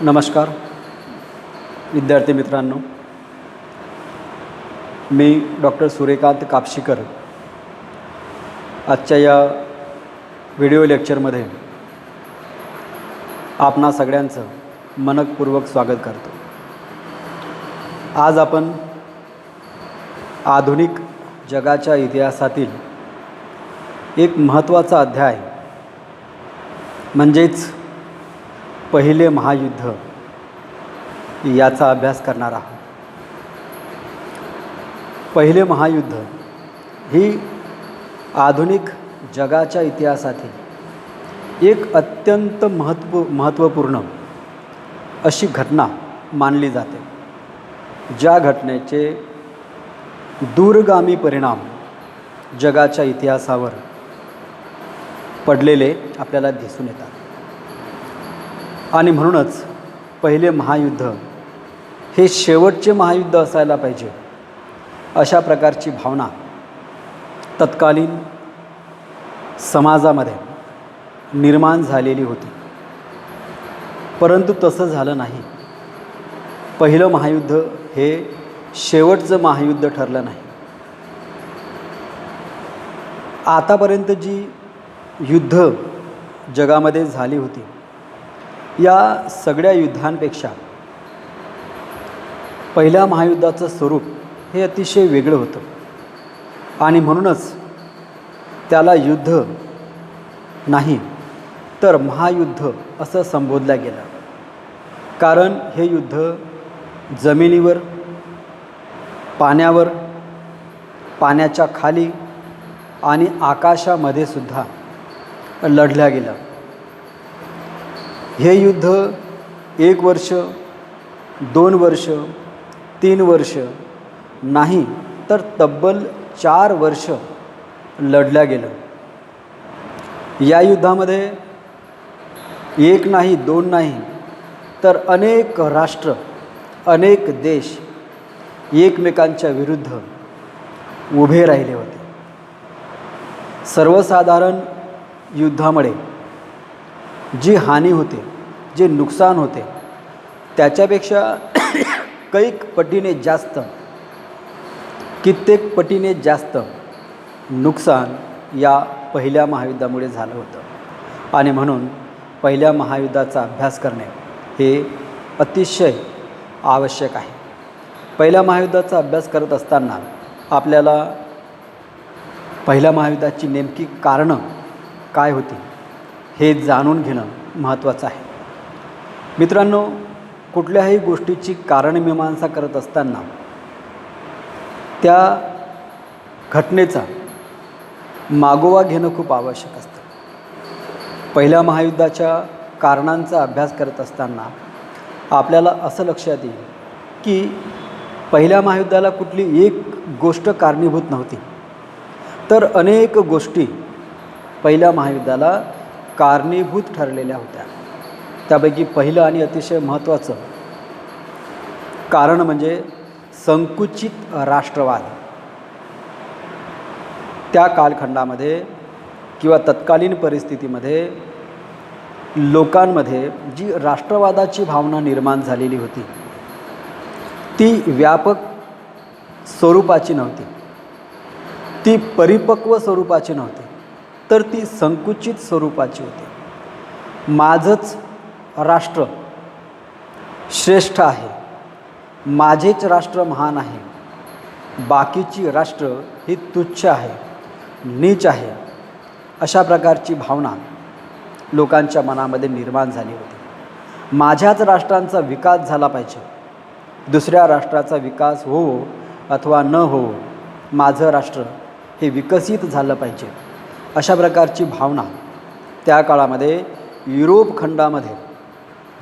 नमस्कार. विद्यार्थी मित्रांनो मी डॉक्टर सूर्यकांत कापशीकर. आजच्या या व्हिडिओ लेक्चरमध्ये आपणा सगळ्यांचं मनकपूर्वक स्वागत करतो. आज आपण आधुनिक जगाच्या इतिहासातील एक महत्त्वाचा अध्याय म्हणजेच पहिले महायुद्ध याचा अभ्यास करणार आहोत. पहिले महायुद्ध ही आधुनिक जगाच्या इतिहासातील एक अत्यंत महत्त्व महत्त्वपूर्ण अशी घटना मानली जाते. ज्या घटनेचे दूरगामी परिणाम जगाच्या इतिहासावर पडलेले आपल्याला दिसून येतात. आणि म्हणूनच पहिले महायुद्ध हे शेवटचे महायुद्ध असायला पाहिजे अशा प्रकारची भावना तत्कालीन समाजामध्ये निर्माण झालेली होती. परंतु तसं झालं नाही. पहिलं महायुद्ध हे शेवटचं महायुद्ध ठरलं नाही. आतापर्यंत जी युद्ध जगामध्ये झाली होती या सगळ्या युद्धांपेक्षा पहिल्या महायुद्धाचं स्वरूप हे अतिशय वेगळं होतं. आणि म्हणूनच त्याला युद्ध नाही तर महायुद्ध असं संबोधलं गेलं. कारण हे युद्ध जमिनीवर पाण्यावर पाण्याच्या खाली आणि आकाशामध्ये सुद्धा लढल्या गेलं. हे युद्ध एक वर्ष दोन वर्ष तीन वर्ष नाही तर तब्बल चार वर्ष लढल्या गेलं. या युद्धामध्ये एक नाही दोन नाही तर अनेक राष्ट्र अनेक देश एकमेकांच्या विरुद्ध उभे राहिले होते. सर्वसाधारण युद्धामुळे जी हानी होते जे नुकसान होते त्याच्यापेक्षा कैक पटीने जास्त कित्येक पटीने जास्त नुकसान या पहिल्या महायुद्धामुळे झालं होतं. आणि म्हणून पहिल्या महायुद्धाचा अभ्यास करणे हे अतिशय आवश्यक आहे. पहिल्या महायुद्धाचा अभ्यास करत असताना आपल्याला पहिल्या महायुद्धाची नेमकी कारणं काय होती? हे जाणून घेणं महत्त्वाचं आहे. मित्रांनो कुठल्याही गोष्टीची कारणमीमांसा करत असताना त्या घटनेचा मागोवा घेणं खूप आवश्यक असतं. पहिल्या महायुद्धाच्या कारणांचा अभ्यास करत असताना आपल्याला असं लक्षात येईल की पहिल्या महायुद्धाला कुठली एक गोष्ट कारणीभूत नव्हती. तर अनेक गोष्टी पहिल्या महायुद्धाला कारणीभूत ठरलेल्या होत्या. त्यापैकी पहिलं आणि अतिशय महत्त्वाचं कारण म्हणजे संकुचित राष्ट्रवाद. त्या कालखंडामध्ये किंवा तत्कालीन परिस्थितीमध्ये लोकांमध्ये जी राष्ट्रवादाची भावना निर्माण झालेली होती ती व्यापक स्वरूपाची नव्हती. ती परिपक्व स्वरूपाची नव्हती. तर ती संकुचित स्वरूपाची होती. माझंच राष्ट्र श्रेष्ठ आहे. माझेच राष्ट्र महान आहे. बाकीची राष्ट्र ही तुच्छ आहे नीच आहे अशा प्रकारची भावना लोकांच्या मनामध्ये निर्माण झाली होती. माझ्याच राष्ट्रांचा विकास झाला पाहिजे. दुसऱ्या राष्ट्राचा विकास होवो अथवा न होवो माझं राष्ट्र हे विकसित झालं पाहिजे. अशा प्रकारची भावना त्या काळामध्ये युरोप खंडामध्ये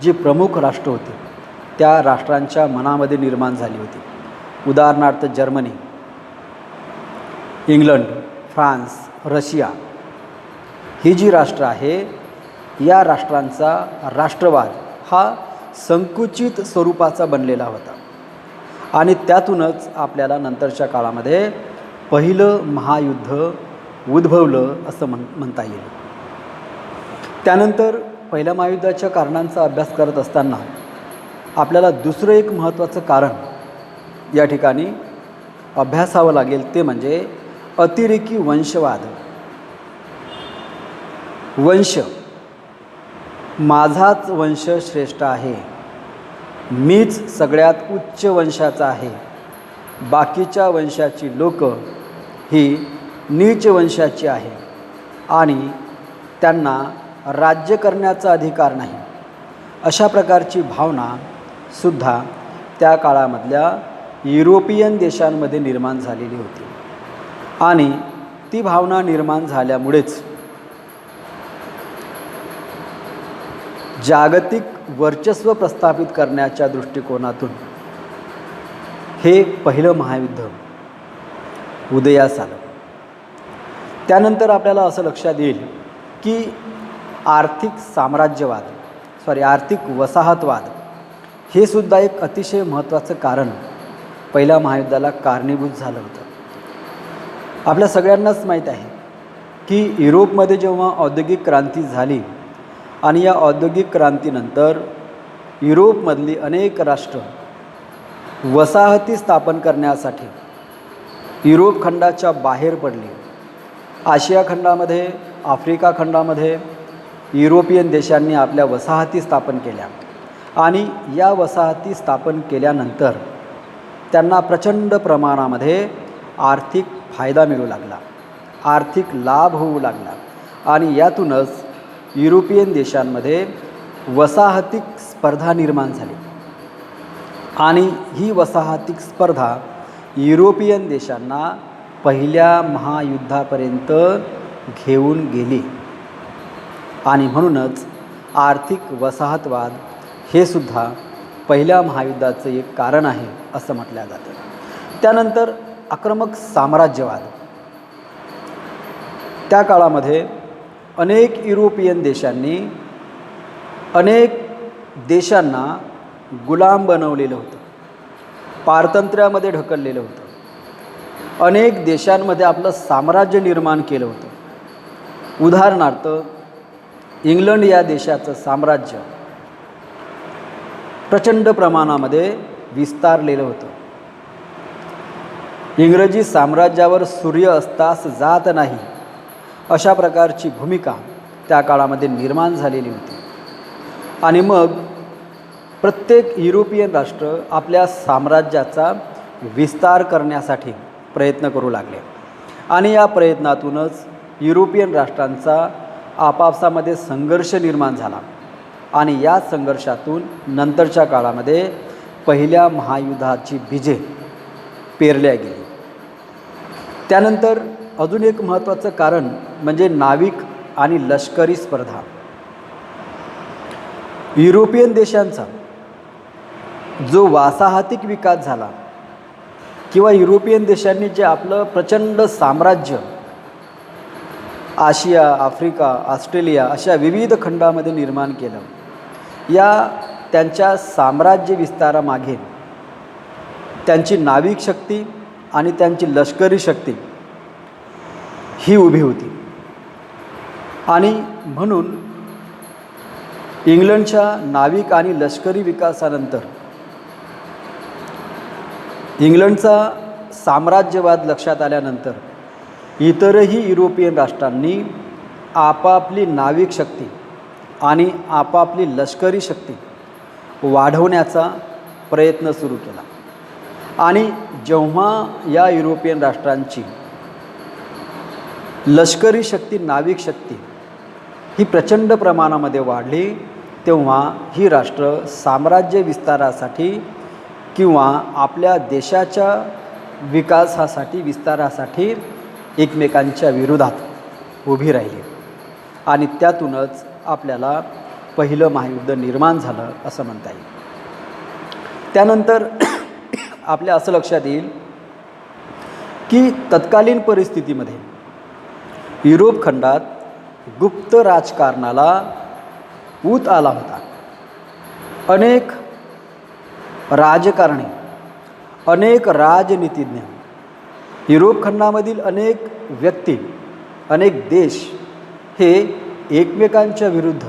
जी प्रमुख राष्ट्र होती त्या राष्ट्रांच्या मनामध्ये निर्माण झाली होती. उदाहरणार्थ जर्मनी इंग्लंड फ्रान्स रशिया ही जी राष्ट्र आहे या राष्ट्रांचा राष्ट्रवाद हा संकुचित स्वरूपाचा बनलेला होता. आणि त्यातूनच आपल्याला नंतरच्या काळामध्ये पहिलं महायुद्ध उद्भवलं असं म्हण म्हणता येईल. त्यानंतर पहिल्या महायुद्धाच्या कारणांचा अभ्यास करत असताना आपल्याला दुसरं एक महत्त्वाचं कारण या ठिकाणी अभ्यासावं लागेल ते म्हणजे अतिरेकी वंशवाद. वंश. माझाच वंश श्रेष्ठ आहे. मीच सगळ्यात उच्च वंशाचा आहे. बाकीच्या वंशाची लोक ही नीच वंशाची आहे. आणि त्यांना राज्य करण्याचा अधिकार नाही. अशा प्रकारची भावना सुद्धा त्या काळामधल्या युरोपियन देशांमध्ये निर्माण झालेली होती. आणि ती भावना निर्माण झाल्यामुळेच जागतिक वर्चस्व प्रस्थापित करण्याच्या दृष्टिकोनातून हे पहिलं महायुद्ध उदयास आलं. त्यानंतर आपल्याला असं लक्षात येईल की आर्थिक साम्राज्यवाद सॉरी आर्थिक वसाहतवाद हे सुद्धा एक अतिशय महत्त्वाचं कारण पहिल्या महायुद्धाला कारणीभूत झालं होतं. आपल्या सगळ्यांनाच माहीत आहे की युरोपमध्ये जेव्हा औद्योगिक क्रांती झाली आणि या औद्योगिक क्रांतीनंतर युरोपमधली अनेक राष्ट्र वसाहती स्थापन करण्यासाठी युरोप खंडाच्या बाहेर पडली आशिया खंडामध्ये आफ्रिका खंडामध्ये युरोपियन देशांनी आपल्या वसाहती स्थापन केल्या. आणि या वसाहती स्थापन केल्यानंतर त्यांना प्रचंड प्रमाणामध्ये आर्थिक फायदा मिळू लागला. आर्थिक लाभ होऊ लागला. आणि यातूनच युरोपियन देशांमध्ये वसाहतिक स्पर्धा निर्माण झाली. आणि ही वसाहतिक स्पर्धा युरोपियन देशांना पहिल्या महायुद्धापर्यंत घेऊन गेली. आणि म्हणूनच आर्थिक वसाहतवाद हे सुद्धा पहिल्या महायुद्धाचं एक कारण आहे असं म्हटलं जातं. त्यानंतर आक्रमक साम्राज्यवाद. त्या काळामध्ये अनेक युरोपियन देशांनी अनेक देशांना गुलाम बनवलेलं होतं. पारतंत्र्यामध्ये ढकललेलं होतं. अनेक देशांमध्ये आपलं साम्राज्य निर्माण केलं होतं. उदाहरणार्थ इंग्लंड या देशाचं साम्राज्य प्रचंड प्रमाणामध्ये विस्तारलेलं होतं. इंग्रजी साम्राज्यावर सूर्य असतास जात नाही अशा प्रकारची भूमिका त्या काळामध्ये निर्माण झालेली होती. आणि मग प्रत्येक युरोपियन राष्ट्र आपल्या साम्राज्याचा विस्तार करण्यासाठी प्रयत्न करू लागले. आणि या प्रयत्नातूनच युरोपियन राष्ट्रांचा आपापसामध्ये संघर्ष निर्माण झाला. आणि या संघर्षातून नंतरच्या काळामध्ये पहिल्या महायुद्धाची बीजे पेरल्या गेली. त्यानंतर अजून एक महत्त्वाचं कारण म्हणजे नाविक आणि लष्करी स्पर्धा. युरोपियन देशांचा जो वासाहतिक विकास झाला किंवा युरोपियन देशांनी जे आपलं प्रचंड साम्राज्य आशिया आफ्रिका ऑस्ट्रेलिया अशा विविध खंडामध्ये निर्माण केलं. या त्यांच्या साम्राज्य विस्तारामागे त्यांची नाविक शक्ती आणि त्यांची लष्करी शक्ती ही उभी होती. आणि म्हणून इंग्लंडच्या नाविक आणि लष्करी विकासानंतर इंग्लंडचा साम्राज्यवाद लक्षात आल्यानंतर इतरही युरोपियन राष्ट्रांनी आपापली नाविक शक्ती आणि आपापली लष्करी शक्ती वाढवण्याचा प्रयत्न सुरू केला. आणि जेव्हा या युरोपियन राष्ट्रांची लष्करी शक्ती नाविक शक्ती ही प्रचंड प्रमाणामध्ये वाढली तेव्हा ही राष्ट्र साम्राज्य विस्तारासाठी किंवा आपल्या देशाच्या विकासासाठी विस्तारासाठी एकमेकांच्या विरोधात उभी राहिली. आणि त्यातूनच आपल्याला पहिलं महायुद्ध निर्माण झालं असं म्हणता येईल. त्यानंतर आपल्या असं लक्षात येईल की तत्कालीन परिस्थितीमध्ये युरोप खंडात गुप्त राजकारणाला ऊत आला होता. अनेक राजकारणी अनेक राजनीतिज्ञ युरोप खंडामधील अनेक व्यक्ती अनेक देश हे एकमेकांच्या विरुद्ध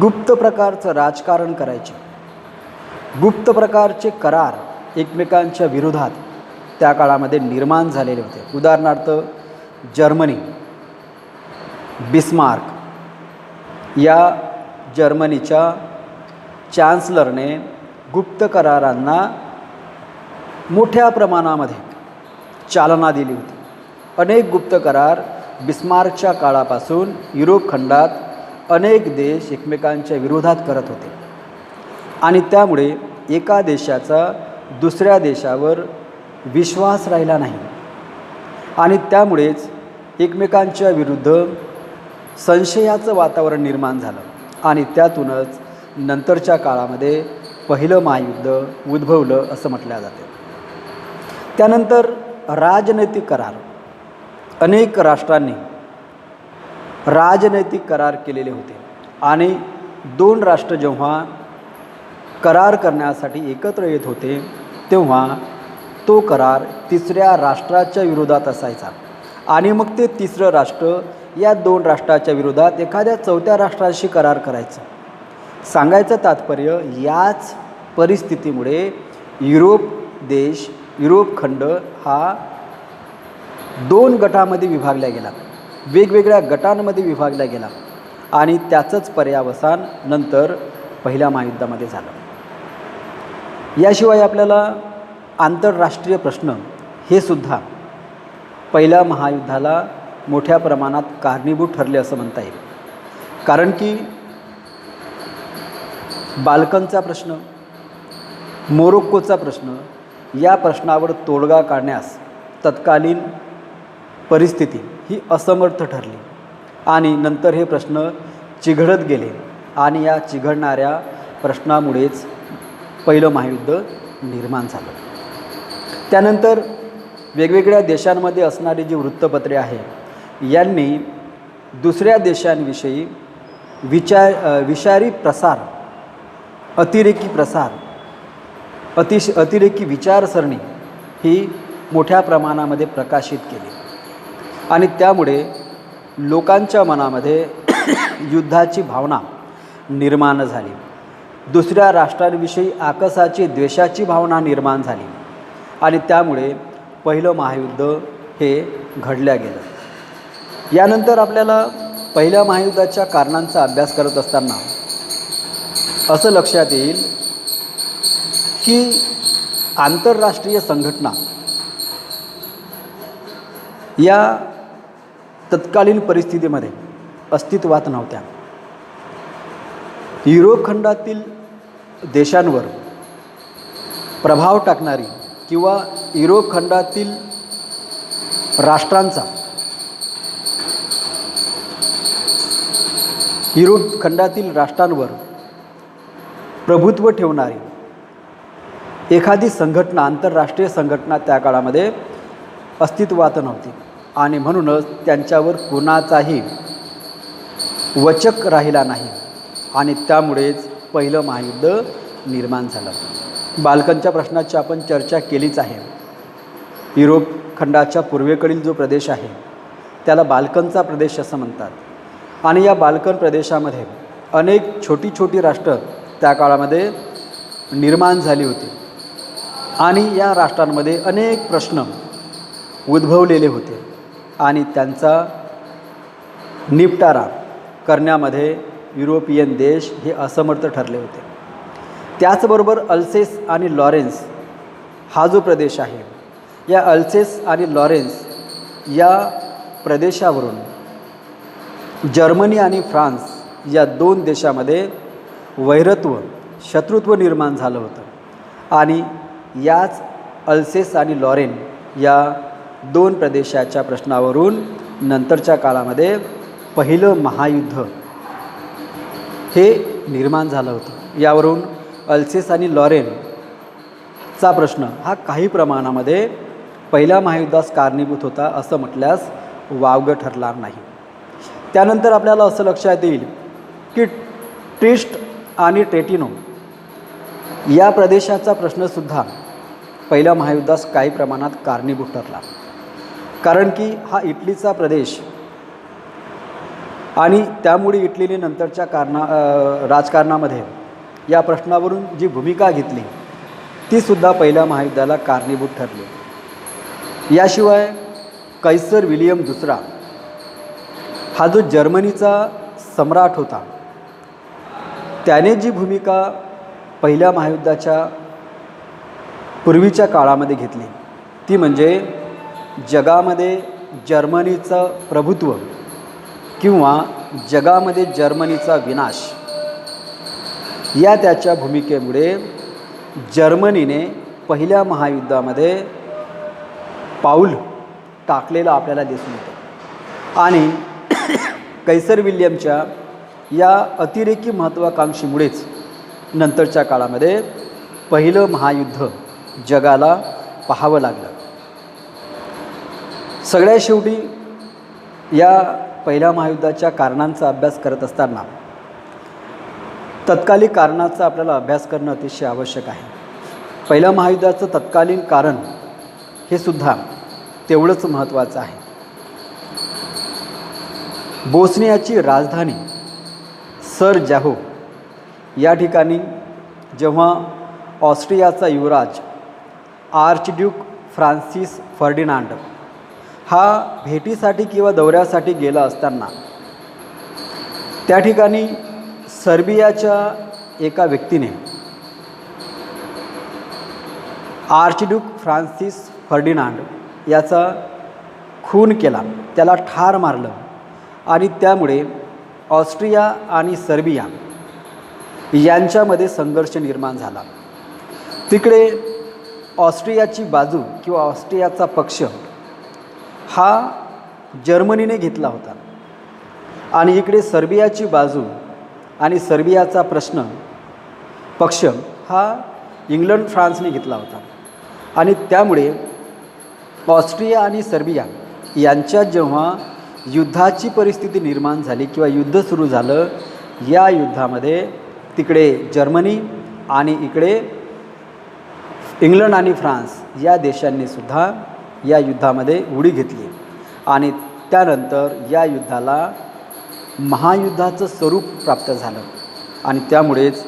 गुप्त प्रकारचं राजकारण करायचे. गुप्त प्रकारचे करार एकमेकांच्या विरोधात त्या काळामध्ये निर्माण झालेले होते. उदाहरणार्थ जर्मनी बिस्मार्क या जर्मनीच्या चान्सलरने गुप्त करारांना मोठ्या प्रमाणामध्ये चालना दिली होती. अनेक गुप्त करार बिस्मार्कच्या काळापासून युरोप खंडात अनेक देश एकमेकांच्या विरोधात करत होते. आणि त्यामुळे एका देशाचा दुसऱ्या देशावर विश्वास राहिला नाही. आणि त्यामुळेच एकमेकांच्या विरुद्ध संशयाचं वातावरण निर्माण झालं. आणि त्यातूनच नंतरच्या काळामध्ये पहिलं महायुद्ध उद्भवलं असं म्हटलं जातं. त्यानंतर राजनैतिक करार. अनेक राष्ट्रांनी राजनैतिक करार केलेले होते आणि दोन राष्ट्र जेव्हा करार करण्यासाठी एकत्र येत होते तेव्हा तो करार तिसऱ्या राष्ट्राच्या विरोधात असायचा. आणि मग ते तिसरं राष्ट्र या दोन राष्ट्राच्या विरोधात एखाद्या चौथ्या राष्ट्राशी करार करायचं. सांगायचं तात्पर्य याच परिस्थितीमुळे युरोप देश युरोप खंड हा दोन गटामध्ये विभागला गेला. वेगवेगळ्या गटांमध्ये विभागला गेला. आणि त्याचंच पर्यावसान नंतर पहिल्या महायुद्धामध्ये झालं. याशिवाय आपल्याला आंतरराष्ट्रीय प्रश्न हे सुद्धा पहिल्या महायुद्धाला मोठ्या प्रमाणात कारणीभूत ठरले असं म्हणता येईल. कारण की बाल्कनचा प्रश्न मोरोक्कोचा प्रश्न या प्रश्नावर तोडगा काढण्यास तत्कालीन परिस्थिती ही असमर्थ ठरली. आणि नंतर हे प्रश्न चिघळत गेले आणि या चिघळणाऱ्या प्रश्नामुळेच पहिलं महायुद्ध निर्माण झालं. त्यानंतर वेगवेगळ्या देशांमध्ये असणारी जी वृत्तपत्रे आहे यांनी दुसऱ्या देशांविषयी विचार विषारी प्रसार अतिरेकी प्रसार अतिश अतिरेकी विचारसरणी ही मोठ्या प्रमाणामध्ये प्रकाशित केली. आणि त्यामुळे लोकांच्या मनामध्ये युद्धाची भावना निर्माण झाली. दुसऱ्या राष्ट्रांविषयी आकसाची द्वेषाची भावना निर्माण झाली. आणि त्यामुळे पहिलं महायुद्ध हे घडल्या गेलं. यानंतर आपल्याला पहिल्या महायुद्धाच्या कारणांचा अभ्यास करत असताना असं लक्षात येईल की आंतरराष्ट्रीय संघटना या तत्कालीन परिस्थितीमध्ये अस्तित्वात नव्हत्या. युरोप खंडातील देशांवर प्रभाव टाकणारी किंवा युरोप खंडातील राष्ट्रांचा युरोप खंडातील राष्ट्रांवर प्रभुत्व ठेवणारी एखादी संघटना आंतरराष्ट्रीय संघटना त्या काळामध्ये अस्तित्वात नव्हती. आणि म्हणूनच त्यांच्यावर कुणाचाही वचक राहिला नाही. आणि त्यामुळेच पहिलं महायुद्ध निर्माण झालं. बाल्कनच्या प्रश्नाची आपण चर्चा केलीच आहे. युरोप खंडाच्या पूर्वेकडील जो प्रदेश आहे त्याला बाल्कनचा प्रदेश असं म्हणतात. आणि या बाल्कन प्रदेशामध्ये अनेक छोटी छोटी राष्ट्र त्या काळामध्ये निर्माण झाली होती. आणि या राष्ट्रांमध्ये अनेक प्रश्न उद्भवलेले होते. आणि त्यांचा निपटारा करण्यामध्ये युरोपियन देश हे असमर्थ ठरले होते. त्याचबरोबर अल्सेस आणि लॉरेन्स हा जो प्रदेश आहे या अल्सेस आणि लॉरेन्स या प्रदेशावरून जर्मनी आणि फ्रान्स या दोन देशामध्ये वैरत्व शत्रुत्व निर्माण झालं होतं. आणि याच अल्सेस आणि लॉरेन या दोन प्रदेशाच्या प्रश्नावरून नंतरच्या काळामध्ये पहिलं महायुद्ध हे निर्माण झालं होतं. यावरून अल्सेस आणि लॉरेनचा प्रश्न हा काही प्रमाणामध्ये पहिल्या महायुद्धास कारणीभूत होता असं म्हटल्यास वावगं ठरणार नाही. त्यानंतर आपल्याला असं लक्षात येईल की ट्रिस्ट आणि टेटिनो या प्रदेशाचा प्रश्नसुद्धा पहिल्या महायुद्धास काही प्रमाणात कारणीभूत ठरला. कारण की हा इटलीचा प्रदेश आणि त्यामुळे इटलीने नंतरच्या कारणा राजकारणामध्ये या प्रश्नावरून जी भूमिका घेतली तीसुद्धा पहिल्या महायुद्धाला कारणीभूत ठरली. याशिवाय कैसर विलियम दुसरा हा जो जर्मनीचा सम्राट होता त्याने जी भूमिका पहिल्या महायुद्धाच्या पूर्वीच्या काळामध्ये घेतली ती म्हणजे जगामध्ये जर्मनीचं प्रभुत्व किंवा जगामध्ये जर्मनीचा विनाश. या त्याच्या भूमिकेमुळे जर्मनीने पहिल्या महायुद्धामध्ये पाऊल टाकलेलं आपल्याला दिसून येतं. आणि कैसर विल्यमच्या या अतिरेकी महत्त्वाकांक्षीमुळेच नंतरच्या काळामध्ये पहिलं महायुद्ध जगाला पाहावं लागलं. सगळ्या शेवटी या पहिल्या महायुद्धाच्या कारणांचा अभ्यास करत असताना तत्कालीन कारणाचा आपल्याला अभ्यास करणं अतिशय आवश्यक आहे. पहिल्या महायुद्धाचं तत्कालीन कारण हे सुद्धा तेवढंच महत्त्वाचं आहे. बोस्नियाची राजधानी सर जॅहो या ठिकाणी जेव्हा ऑस्ट्रियाचा युवराज आर्चड्यूक फ्रान्सिस फर्डिनांड हा भेटीसाठी किंवा दौऱ्यासाठी गेला असताना त्या ठिकाणी सर्बियाच्या एका व्यक्तीने आर्चड्यूक फ्रान्सिस फर्डिनांड याचा खून केला त्याला ठार मारलं आणि त्यामुळे ऑस्ट्रिया आणि सर्बिया यांच्यामध्ये संघर्ष निर्माण झाला. तिकडे ऑस्ट्रियाची बाजू किंवा ऑस्ट्रियाचा पक्ष हा जर्मनीने घेतला होता. आणि इकडे सर्बियाची बाजू आणि सर्बियाचा प्रश्न पक्ष हा इंग्लंड फ्रान्सने घेतला होता. आणि त्यामुळे ऑस्ट्रिया आणि सर्बिया यांच्यात जेव्हा युद्धाची परिस्थिती निर्माण झाली किंवा युद्ध सुरू झालं या युद्धामध्ये तिकडे जर्मनी आणि इकडे इंग्लंड आणि फ्रान्स या देशांनी सुद्धा या युद्धामध्ये उडी घेतली. आणि त्यानंतर या युद्धाला महायुद्धाचं स्वरूप प्राप्त झालं. आणि त्यामुळेच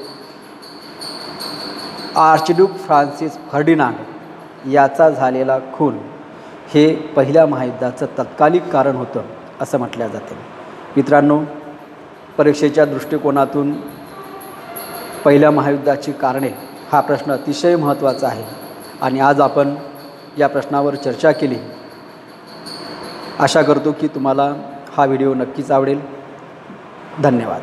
आर्चड्यूक फ्रान्सिस फर्डिनांड याचा झालेला खून हे पहिल्या महायुद्धाचं तत्कालिक कारण होतं. असं म्हटलं जाते. मित्रांनो परीक्षेच्या दृष्टिकोनातून पहिल्या महायुद्धाची कारणे हा प्रश्न अतिशय महत्त्वाचा आहे. आणि आज आपण या प्रश्नावर चर्चा केली. आशा करतो की तुम्हाला हा व्हिडिओ नक्कीच आवडेल. धन्यवाद.